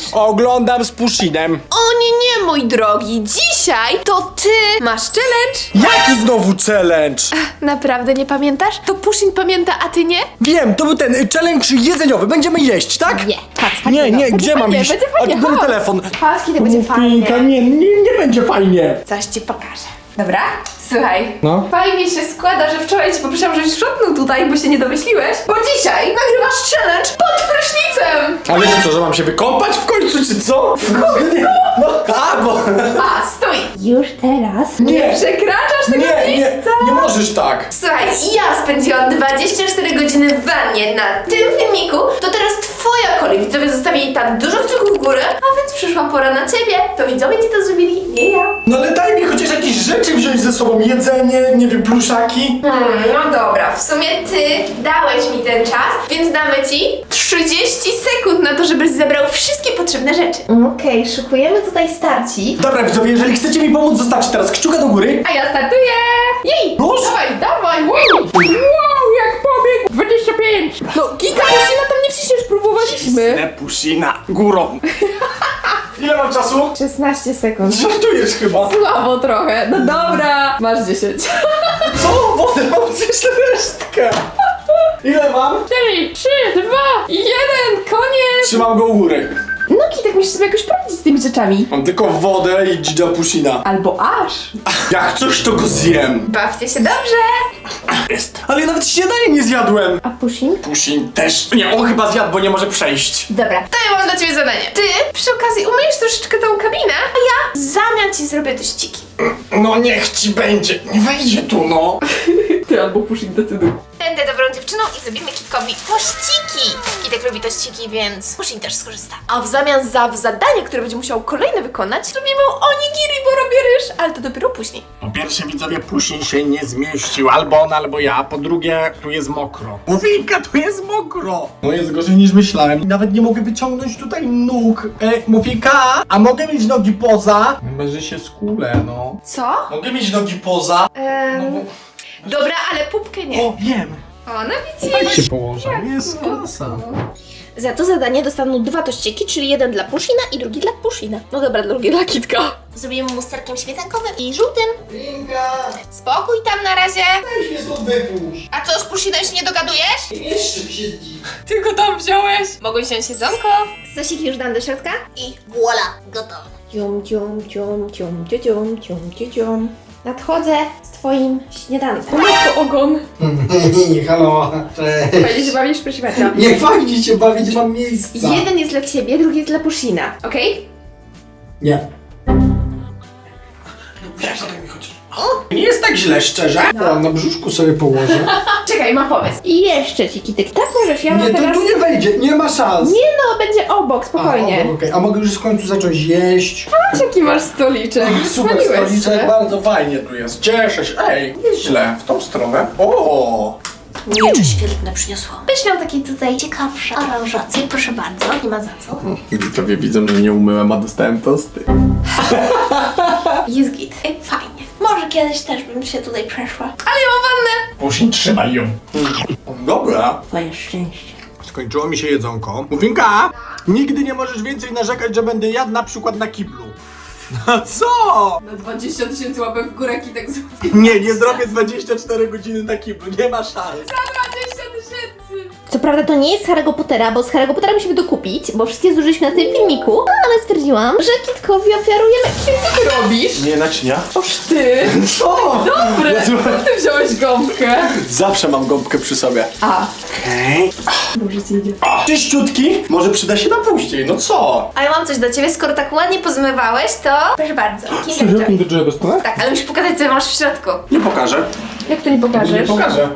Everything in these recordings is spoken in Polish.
robisz? Oglądam z Pushinem. O nie, nie, mój drogi. Dzisiaj to ty masz challenge. Jaki znowu challenge? Naprawdę nie pamiętasz? To Pushin pamięta, a ty nie? Wiem, to był ten y, challenge jedzeniowy. Będziemy jeść, tak? Nie. Patrz, Nie, nie, Będzie gdzie mam fajnie, iść? Będzie A fajnie, tu był chodź. telefon. Chodź, kiedy będzie fajnie. Nie, nie, nie będzie fajnie. Coś ci pokażę. Dobra? Słuchaj. No. Fajnie się składa, że wczoraj ci poprosiłam, żebyś sprzątnął tutaj, bo się nie domyśliłeś. Bo dzisiaj nagrywasz challenge pod prysznicem. Ale co, że mam się wykąpać w końcu, czy co? No, a, bo... A. Już teraz? Nie przekraczasz tego Nie, nie, miejsca. nie możesz tak. Słuchaj, ja spędziłam 24 godziny w wannie na tym filmiku, to teraz twoja kolej. Widzowie zostawili tam dużo kciuków w górę, a więc przyszła pora na ciebie. To widzowie ci to zrobili, nie ja. No ale daj mi chociaż jakieś rzeczy wziąć ze sobą. Jedzenie, nie wiem, pluszaki. Hmm, no dobra, w sumie ty dałeś mi ten czas, więc damy ci 30 sekund na to, żebyś zebrał wszystkie potrzebne rzeczy. Okej, szykujemy tutaj starci. Dobra, widzowie, jeżeli chcecie mi pomóc, zostawcie teraz kciuka do góry. A ja startuję! Jej! Już? Dawaj, dawaj! Wow! wow, jak pobiegł! 25! No, Kika, Pusina tam nie przecież próbowaliśmy. Pusina górą. Ile mam czasu? 16 sekund. Żartujesz chyba. Słabo trochę. No dobra, masz 10. Co? Wodę mam jeszcze resztkę. Ile mam? 4, 3, 2, 1, koniec! Trzymam go u góry. No, Kitek, musisz sobie jakoś poradzić z tymi rzeczami. Mam tylko wodę i dzida Pusina. Albo aż. Jak coś, to go zjem. Bawcie się dobrze! Jest. Ale ja nawet śniadanie nie zjadłem. A Pusin? Pusin też. Nie, on chyba zjadł, bo nie może przejść. Dobra. To ja mam dla ciebie zadanie. Ty przy okazji umyjesz troszeczkę tą kabinę, a ja w zamian ci zrobię tościki. No niech ci będzie. Nie wejdzie tu, no. Ty albo Pushin decyduj. Będę dobrą dziewczyną i zrobimy Kitkowi tościki. Kitek lubi tościki, więc Pushin też skorzysta. A w zamian za zadanie, które będzie musiał kolejne wykonać, zrobimy onigiri, bo robię ryż, ale to dopiero później. Po pierwsze, widzowie, Pusin się nie zmieścił. Albo on, albo ja. Po drugie, tu jest mokro. Muffinka, tu jest mokro. No jest gorzej niż myślałem. Nawet nie mogę wyciągnąć tutaj nóg. E, Muffinka, a mogę mieć nogi poza? Chyba, że się skulę, no. Co? Mogę mieć nogi poza? Ehm, Dobra, ale pupkę nie. O, wiem! O, no Tak widzisz. się położę. Jest klasa. Za to zadanie dostaną dwa tościeki, czyli jeden dla Pushina i drugi dla Pushina. No dobra, drugi dla Kitka. Zrobimy mu sterkiem śmietankowym i żółtym. Linka! Spokój tam na razie. Weź mnie stąd! A co, z Pushinem się nie dogadujesz? Nie mieszczę się. Tylko tam wziąłeś. Mogę wziąć jedzonko? Sosiki już dam do środka? I voila, gotowe. Cium, cium, cium, cium, cium, cium, cium, cium. Nadchodzę z twoim śniadankiem. Matko ogon. Halo, cześć. Fajnie się bawisz, proszę bardzo. Nie fajnie się bawić, mam miejsca. Jeden jest dla ciebie, drugi jest dla Pushina, okej? Nie. Nie jest tak źle, szczerze. O, na brzuszku sobie położę. Czekaj, mam pomysł. I jeszcze ci kitek. Tak możesz, ja mam Nie, to teraz... tu nie wejdzie, nie ma szans. Nie no, będzie obok, A, spokojnie. o, okej. A mogę już w końcu zacząć jeść? Patrz jaki masz stoliczek. Super Spaliłeś stoliczek, się. bardzo fajnie tu jest. Cieszę się. Ej, nie źle. W tą stronę. O! Miecze świetne przyniosłam. Byś miał taki tutaj Ciekawsze aranżacje, proszę bardzo. Nie ma za co. Widzowie widzą, że nie umyłem, a dostałem tosty. Jest git. Ej, fajnie. Kiedyś też bym się tutaj przeszła. Ale ja mam wannę. Pusin, trzymaj ją. Dobra. Twoje szczęście. Skończyło mi się jedzonko. Mówiąka, nigdy nie możesz więcej narzekać, że będę jadł na przykład na kiblu. No co? Na 20 tysięcy łapek w górę Kitek zrobił. Nie, nie zrobię 24 godziny na kiblu, nie ma szans. 20 tysięcy. Co prawda to nie jest Harry'ego Pottera, bo z Harry'ego Pottera musimy dokupić, bo wszystkie zużyliśmy na tym filmiku, no, ale stwierdziłam, że kitkowi ofiarujemy Kim ty to robisz? Nie naczynia? Oż ty. Co? Dobre. Ja Skąd ty wziąłeś gąbkę? Zawsze mam gąbkę przy sobie. A, Okej. dobrze ci idzie. Czyściutki? Może przyda się na później, no co? A ja mam coś do ciebie, skoro tak ładnie pozmywałeś, to proszę bardzo. Kinderjoy. do czego dostanę? Tak, ale musisz pokazać, co masz w środku. Nie pokażę. Jak to nie pokażesz? pokażę.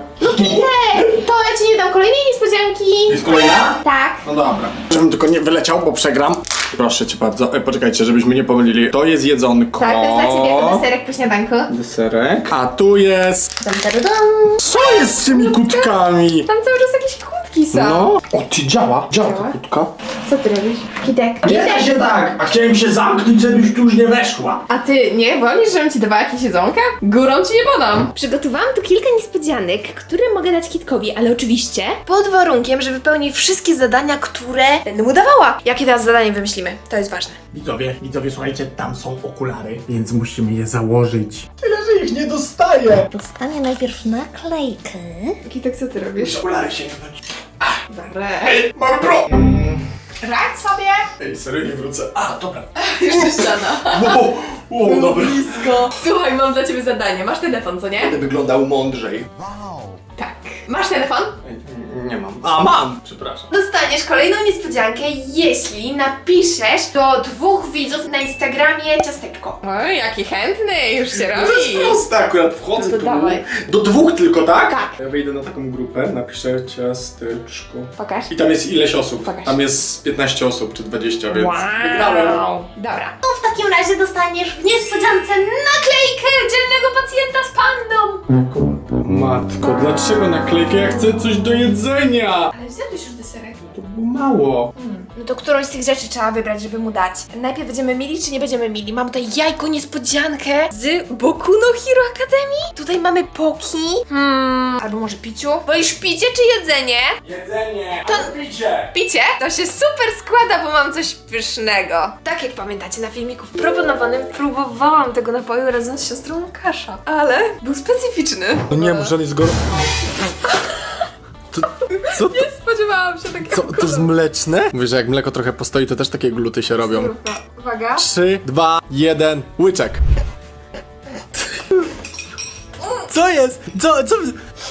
To ja ci nie dam kolejnej niespodzianki. Jest kolejna? Tak. No dobra. Żebym tylko nie wyleciał, bo przegram. Proszę cię bardzo. E, poczekajcie, żebyśmy nie pomylili. To jest jedzonko. Tak, to jest dla ciebie jako deserek po śniadanku. Deserek. A tu jest... Dum, dum, dum. Co jest z tymi kutkami? Tam cały czas jakieś kłódki są. No. O, ty działa, działa ta Działa? kłódka. Co ty robisz? Kitek. Nie da się tak! A chciałem się zamknąć, żebyś tu już nie weszła. A ty nie wolisz, żebym ci dawała jakieś jedzonka? Górą ci nie podam. Przygotowałam tu kilka niespodzianek, które mogę dać Kitkowi, ale oczywiście pod warunkiem, że wypełni wszystkie zadania, które będę mu dawała. Jakie teraz zadanie wymyślimy? To jest ważne. Widzowie, widzowie, słuchajcie, tam są okulary, więc musimy je założyć. Tyle, że ich nie dostaję. Dostanie najpierw naklejkę. Kitek, co ty robisz? Okulary sięgnąć. Dobra. Ej, mamy pro! Radź sobie! Ej, serio nie wrócę. A, dobra. Jeszcze ściana. Wow, wow, dobra. Blisko. Słuchaj, mam dla ciebie zadanie. Masz telefon, co nie? Będę wyglądał mądrzej. Tak. Masz telefon? Ej, Nie mam. A, mam! Przepraszam. Dostaniesz kolejną niespodziankę, jeśli napiszesz do dwóch widzów na Instagramie ciasteczko. Oj, jaki chętny, już się To jest proste akurat, wchodzę No to tu. dawaj. Do dwóch tylko, tak? Tak. Ja wejdę na taką grupę, napiszę ciasteczko. Pokaż. I tam jest ileś osób. Pokaż. Tam jest 15 osób czy 20, więc wygrałem. Dobra. To w takim razie dostaniesz w niespodziance Naklejkę Matko, dlaczego naklejkę? Ja chcę coś do jedzenia! Ale zjadłeś już deserek. To było mało. No to którąś z tych rzeczy trzeba wybrać, żeby mu dać. Najpierw będziemy mili, czy nie będziemy mili? Mam tutaj jajko niespodziankę z Boku no Hero Academy. Tutaj mamy poki. Hmm. Albo może piciu? Wolisz picie czy jedzenie? Jedzenie! To- To picie! Picie? To się super składa, bo mam coś pysznego. Tak jak pamiętacie na filmiku proponowanym, próbowałam tego napoju razem z siostrą Łukasza. Ale był specyficzny. No nie, muszę jest go... Co to, Nie spodziewałam się takiego. co, to jest mleczne? Mówisz, że jak mleko trochę postoi, to też takie gluty się robią. Uwaga. 3, 2, 1, łyczek. Co jest? Co, co,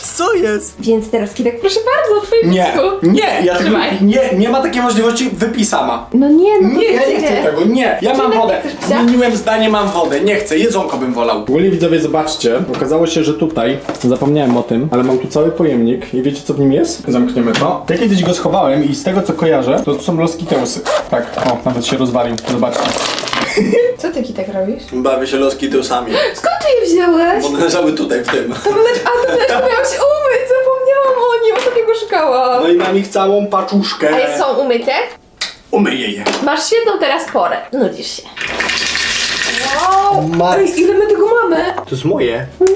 co jest? Więc teraz Kidek, proszę bardzo, twoje Nie, picku. nie, ja tego, Trzymaj. nie, nie ma takiej możliwości, wypij sama. No nie, no Nie, ja nie chcę tego, nie. Ja mam wodę. nie chcesz psia? Zmieniłem zdanie, mam wodę. Nie chcę, jedzonko bym wolał. W ogóle widzowie, zobaczcie. Okazało się, że tutaj, zapomniałem o tym, ale mam tu cały pojemnik i wiecie co w nim jest? Zamkniemy to. Ja kiedyś go schowałem i z tego co kojarzę, to tu są loskiteusy. Tak, o, nawet się rozwalił. Zobaczcie. Co ty Kitek robisz? Bawię się loskiteusami. Skąd ty je wziąłeś? One leżały tutaj w tym. To mlecz, a to mleczko miało się umyć, zapomniałam o nim, ostatnio go szukałam. No i mam ich całą paczuszkę. A je są umyte? Umyję je. Masz jedną teraz porę. Nudzisz się. Wow! Ej, ile my tego mamy? To jest moje. Wow!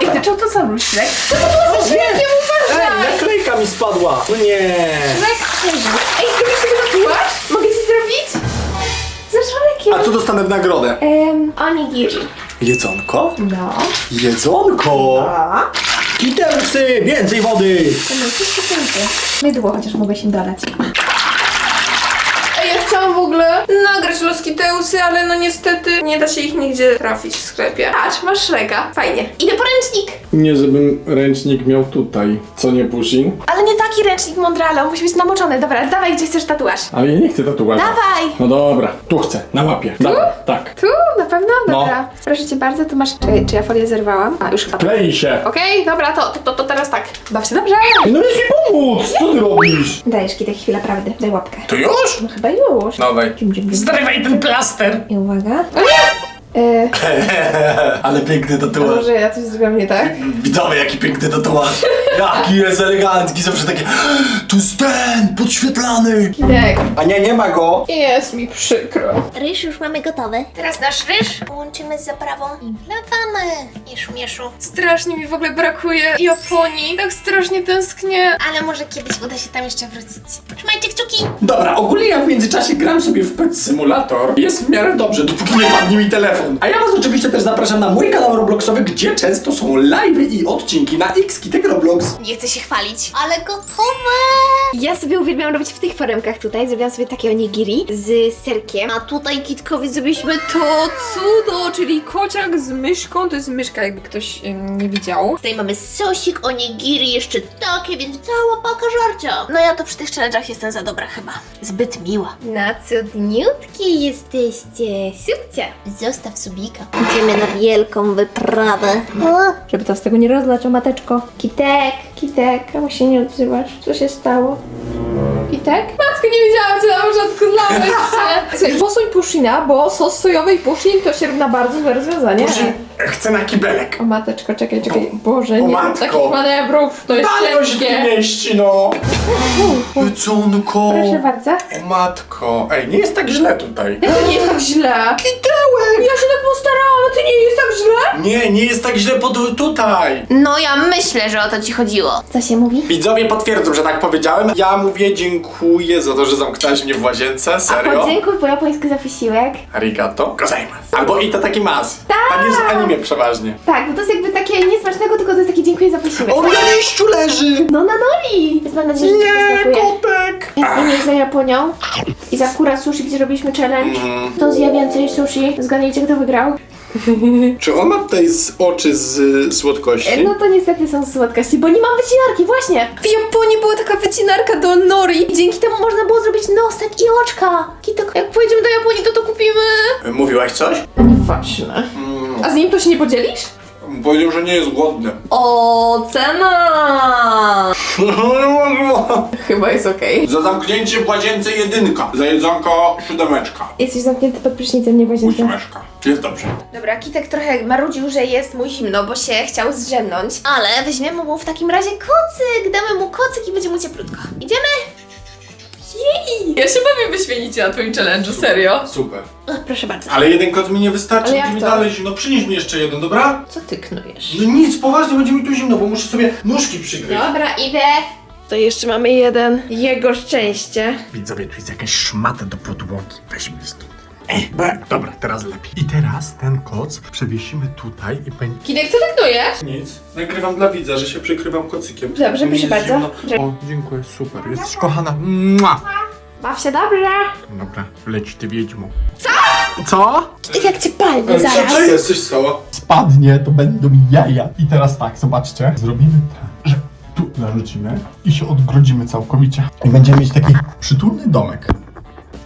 I ty czemu to sam Szrek? Co to jest? Nie, nie uważaj! naklejka mi spadła. No nie. Szrek! Ej, zrobisz tego tatuaż? A co dostanę w nagrodę? Ehm, onigiri. Jedzonko? No. Jedzonko! A? Kiteusy! Więcej wody! Mydło chociaż mogę się dolać. Ej, ja chciałam w ogóle nagrać Loskiteusy, ale no niestety nie da się ich nigdzie trafić w sklepie. Patrz, masz Shreka. Fajnie. Idę po ręcznik. Nie, żebym ręcznik miał tutaj. Co nie pusi? Ale nie taki ręcznik mądrale, on musi być namoczony. Dobra, dawaj, gdzie chcesz tatuaż. Ale ja nie chcę tatuażu. Dawaj! No dobra, tu chcę, na łapie. Dawaj, tak. Tu? Na pewno? No. Dobra. Proszę cię bardzo, tu masz... Czy, czy ja folię zerwałam? A, już chyba. Klei się. Okej, dobra, to, to, to, teraz tak. Baw się dobrze. No miałeś mi pomóc! Co ty robisz? Dajesz Kitek chwilę prawdy. Daj łapkę. To już? No chyba już. Dawaj. Dzium, dzium, dzium. Zdrywaj ten plaster! I uwaga. O nie! E, Ale piękny a tatuaż. może ja coś zrobiłam nie tak? Widzowie, jaki piękny tatuaż. Jaki jest elegancki, zawsze takie Tu jest ten, podświetlany. Kitek. A nie, nie ma go. Jest mi przykro. Ryż już mamy gotowy. Teraz nasz ryż. Połączymy z zaprawą i wlewamy. Mieszu, mieszu. Strasznie mi w ogóle brakuje Japonii. Tak strasznie tęsknię. Ale może kiedyś uda się tam jeszcze wrócić. Trzymajcie kciuki. Dobra, ogólnie ja w międzyczasie gram sobie w Pet Simulator. Jest w miarę dobrze, dopóki nie padnie mi telefon. A ja was oczywiście też zapraszam na mój kanał Robloxowy, gdzie często są live i odcinki na X tego Roblox. Nie chcę się chwalić. Ale gotowe. Ja sobie uwielbiam robić w tych foremkach tutaj. Zrobiłam sobie takie onigiri z serkiem. A tutaj Kitkowi Zrobiliśmy to cudo, czyli kociak z myszką. To jest myszka, jakby ktoś em, nie widział. Tutaj mamy sosik, onigiri, jeszcze takie, więc cała paka żarcia. No ja to przy tych challenge'ach jestem za dobra chyba. Zbyt miła. Na cudniutkie jesteście. Subcia. Zostaw subika. Idziemy na wielką wyprawę. O, Żeby to z tego nie rozlać, o mateczko. Kitek, Kitek, czemu się nie odzywasz? Co się stało? Kitek? Matko, nie wiedziałam cię na początku, znałeś się. Słuchaj, posuń Pushina, bo sos sojowy i Pushin to się równa bardzo złe rozwiązanie. Puszyn chce na kibelek. O mateczko, czekaj, czekaj. Boże, O nie matko. mam takich manewrów, to jest Dalej ciężkie. mieści, no. Jedzonko. Proszę bardzo. O matko. Ej, nie jest tak źle tutaj. Jak to nie jest tak źle? Kidełek. Ja się tak postarałam, a ty nie jest tak źle? Nie, nie jest tak źle pod tutaj. No ja myślę, że o to ci chodziło. Co się mówi? Widzowie potwierdzą, że tak powiedziałem. Ja mówię dziękuję za to, że zamknęłaś mnie w łazience. Serio? Podziękuj po japońsku za wysiłek. Arigato. Gozaimasu. Albo ita taki mas. Tak jest w anime przeważnie. Tak, bo to jest jakby takie niesmacznego, tylko to jest takie dziękuję za posiłek. On na liściu leży. No na! Więc mam nadzieję, że ci Nie, to smakuje. kotek. Tęsknienie za Japonią i za kura sushi, gdzie robiliśmy challenge. Mhm. Kto zje więcej sushi? Zgadnijcie, kto wygrał? Czy on ma tutaj z oczy z y, słodkości? No to niestety są słodkości, bo nie mam wycinarki, właśnie! W Japonii była taka wycinarka do nori. I dzięki temu można było zrobić nosek i oczka. Kitok. Jak pojedziemy do Japonii, to to kupimy. Mówiłaś coś? Nieważne. A z nim to się nie podzielisz? Powiedział, że nie jest głodny. O, cena! Chyba jest okej. Za zamknięcie w łazience jedynka. Za jedzonko siódemeczka. Jesteś zamknięty pod prysznicem, nie w łazience. Óśmeczka. Jest dobrze. Dobra, Kitek trochę marudził, że jest mu zimno, bo się chciał zdrzemnąć. Ale weźmiemy mu w takim razie kocyk, damy mu kocyk i będzie mu cieplutko. Idziemy? Jej! Ja się bawię wyśmienicie na twoim challenge'u, serio. Super. O, proszę bardzo. Ale jeden kot mi nie wystarczy, Ale będzie mi to? dalej zimno. Przynieś mi jeszcze jeden, dobra? Co ty knujesz? No nic, poważnie będzie mi tu zimno, bo muszę sobie nóżki przykryć. Dobra, idę. To jeszcze mamy jeden. Jego szczęście. Widzowie, tu jest jakaś szmata do podłogi. Weźmy stąd. Be. Dobra, teraz lepiej. I teraz ten koc przewiesimy tutaj i będzie... Kitek, co ty knujesz? Nic. Nagrywam dla widza, że się przykrywam kocykiem. Dobrze, Mi proszę bardzo. zimno. O, dziękuję, super. Jesteś kochana. Mua. Baw się dobrze. Dobra, leć ty wiedźmo. Co? Co? Tak jak cię palny Co, co jest? Coś stało? Spadnie, to będą jaja. I teraz tak, zobaczcie. Zrobimy tak, że tu narzucimy i się odgrodzimy całkowicie. I będziemy mieć taki przytulny domek.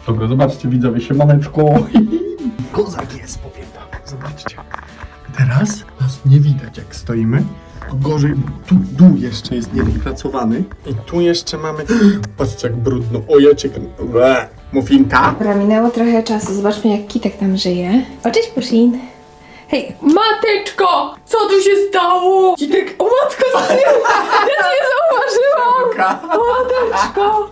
Dobra, zobaczcie widzowie, siemaneczko. Kozak jest, powiem wam. Zobaczcie. Teraz nas nie widać jak stoimy. Gorzej, tu dół jeszcze jest niewypracowany. I tu jeszcze mamy... Patrzcie jak brudno. O, ja cię... Muffinka? Dobra, minęło trochę czasu. Zobaczmy, jak Kitek tam żyje. O, cześć Pushin. Hej, mateczko! Co tu się stało? Kitek, o matko, co ty? Ja cię nie zauważyłam! O mateczko!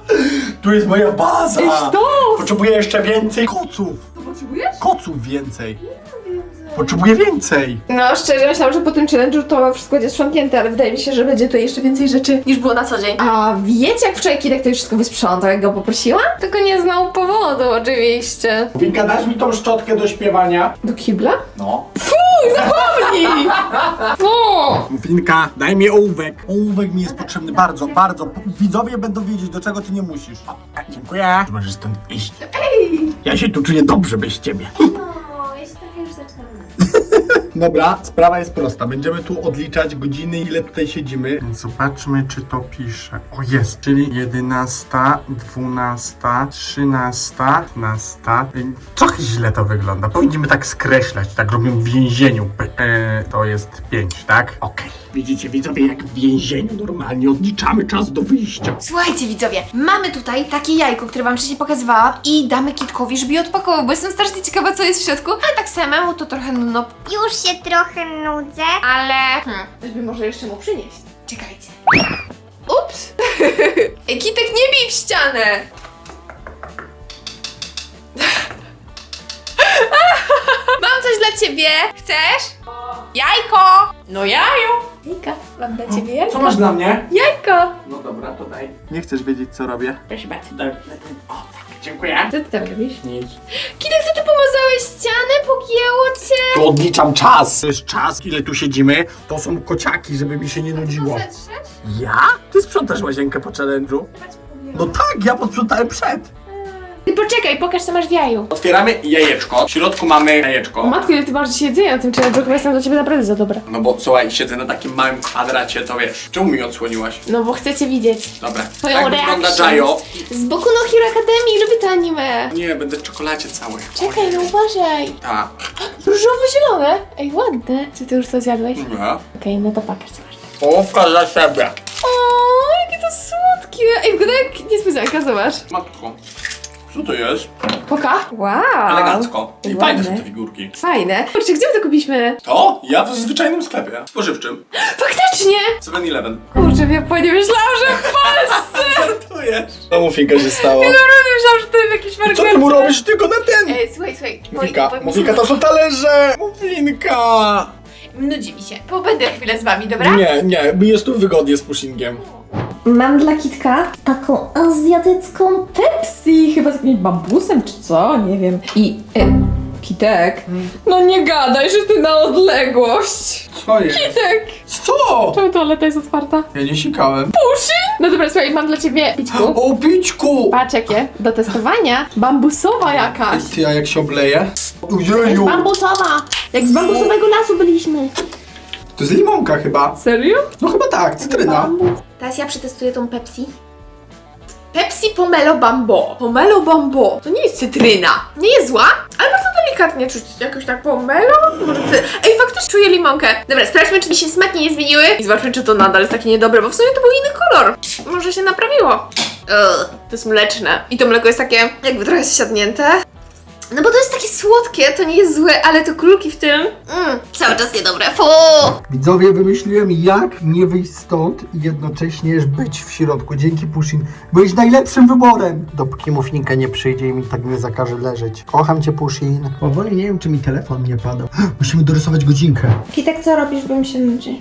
Tu jest moja baza! Potrzebuję jeszcze więcej koców! Co potrzebujesz? Koców więcej! Potrzebuję więcej! No, szczerze myślałam, że po tym challenge'u to wszystko będzie sprzątnięte, ale wydaje mi się, że będzie tu jeszcze więcej rzeczy niż było na co dzień. A wiecie, jak wczoraj Kitek to już wszystko wysprzątał, jak go poprosiłam? Tylko nie znał powodu, oczywiście. Winka, dasz mi tą szczotkę do śpiewania? Do kibla? No. Zapomnij! O! Winka, daj mi ołówek. Ołówek mi jest potrzebny bardzo, bardzo. Widzowie będą wiedzieć, do czego ty nie musisz. O, dziękuję. Możesz stąd iść. Ja się tu czuję dobrze bez ciebie. Dobra, sprawa jest prosta. Będziemy tu odliczać godziny, ile tutaj siedzimy. Więc zobaczmy, czy to pisze. O, jest, czyli 11, 12, 13, 15. Ej, Trochę źle to wygląda. Powinniśmy tak skreślać, tak robimy w więzieniu. E, to jest 5, tak? Okej. Widzicie, widzowie, jak w więzieniu normalnie odliczamy czas do wyjścia. Słuchajcie widzowie, mamy tutaj takie jajko, które wam wcześniej pokazywałam i damy Kitkowi, żeby je odpakował, bo jestem strasznie ciekawa, co jest w środku. A tak samemu to trochę no, Już się trochę nudzę. ale... Hmm, żeby może jeszcze mu przynieść. Czekajcie. Ups! Ej, Kitek, nie bij w ścianę! Mam coś dla ciebie. Chcesz? Jajko! No jaju! Jajka, mam dla ciebie jajko. Co masz dla mnie? Jajko! No dobra, to daj. Nie chcesz wiedzieć, co robię? Proszę bardzo. Daj, daj, daj. O, tak, dziękuję. Co ty tam robisz? Nic. Kitek, co ty pomazałeś ścianę? Pogięło cię? Tu odliczam czas. To jest czas, ile tu siedzimy. To są kociaki, żeby mi się nie nudziło. Zetrzesz? Ja? Ty sprzątasz łazienkę po challenge'u? No tak, ja posprzątałem przed. Poczekaj, pokaż co masz w jaju. Otwieramy jajeczko. W środku mamy jajeczko. matko, ile ty masz jedzenia na tym challenge'u, chyba jestem dla ciebie naprawdę za dobra. No bo słuchaj, siedzę na takim małym kwadracie, to wiesz. Czemu mi odsłoniłaś? No bo chcecie widzieć. Dobra. Twoją tak wygląda reakcję. Jajo. Z Boku no Hero Academy, lubię to anime. Nie, będę w czekoladzie cały. Czekaj, no uważaj. Tak. Różowo-zielone. Ej, ładne. Czy ty już to zjadłeś? Okej, Nie. no to pokaż co masz. Połówka za siebie. O, jakie to słodkie. Ej, wygląda jak niespodzianka, zobacz. Matko. Co to jest? Poka? Wow. Elegancko. I Ładne. fajne są te figurki. Fajne. Kurczę, gdzie my to kupiliśmy? To? Ja w zwyczajnym sklepie. Spożywczym. Faktycznie! 7-Eleven. Kurczę, ja nie myślałam, że w Polsce! Żartujesz. Co Mufinka się stało? Naprawdę myślałam, że to jest jakiś Co ty mu robisz tylko na ten? Ej, słuchaj, słuchaj. Mufinka, bo- bo- Mufinka, to są talerze! Mufinka! Nudzi mi się. Pobędę chwilę z wami, dobra? Nie, nie, jest tu wygodnie z pushingiem. Mam dla Kitka taką azjatycką Pepsi, chyba z jakimś bambusem czy co, nie wiem. I... E, Kitek? No nie gadaj, że ty na odległość! Co jest? Kitek! Co? Czemu toaleta jest otwarta? Ja nie sikałem. No dobra, słuchaj, mam dla ciebie pićku. O, pićku! Patrz jakie, do testowania. Bambusowa jakaś. Ty, a jak się obleje? Jest Ujeju! bambusowa! Jak z bambusowego lasu byliśmy. To jest limonka chyba. Serio? No chyba tak, cytryna. Teraz ja przetestuję tą Pepsi. Pepsi Pomelo Bambo. Pomelo Bambo. To nie jest cytryna. Nie jest zła, ale bardzo delikatnie czuć jakoś tak pomelo. Może ty... Ej, faktycznie czuję limonkę. Dobra, sprawdźmy, czy mi się smaki nie zmieniły. I zobaczmy, czy to nadal jest takie niedobre, bo w sumie to był inny kolor. Może się naprawiło. Ugh, to jest mleczne. I to mleko jest takie jakby trochę siadnięte. No bo to jest takie słodkie, to nie jest złe, ale te kulki w tym... Mm, cały czas niedobre. Fu! Widzowie, wymyśliłem jak nie wyjść stąd i jednocześnie być w środku. Dzięki Pushin. Byłeś najlepszym wyborem. Dopóki Mufinka nie przyjdzie i mi tak nie zakaże leżeć. Kocham cię Pushin. Powoli nie wiem, czy mi telefon nie padał. Musimy dorysować godzinkę. Kitek, co robisz, bo mi się nudzi?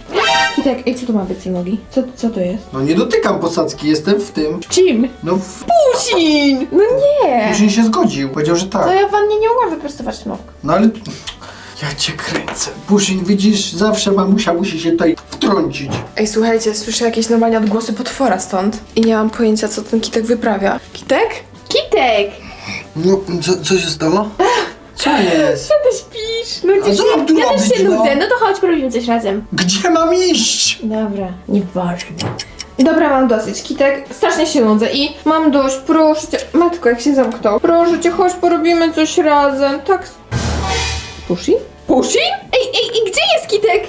Kitek, ej, co to ma być tej nogi? Co, co to jest? No nie dotykam posadzki, jestem w tym. Czym? No w... Pusin! No nie! Pushin się zgodził. Powiedział, że tak. To ja w wannie nie mogłam wyprostować nóg. No ale... Ja cię kręcę. Pushin, widzisz, zawsze mamusia musi się tutaj wtrącić. Ej, słuchajcie, słyszę jakieś normalnie odgłosy potwora stąd i nie mam pojęcia, co ten kitek wyprawia. Kitek? Kitek! No, co, co się stało? Co jest? Co ty śpisz? No A co mam tu Ja też robić, się no? nudzę, no to chodź, porobimy coś razem. Gdzie mam iść? Dobra, nieważne. Dobra, mam dosyć. Kitek, strasznie się nudzę i mam dość, proszę cię. Matko, jak się zamknął. Proszę cię, chodź, porobimy coś razem. Tak. Pushi? Pushi? Ej, ej, i gdzie jest Kitek?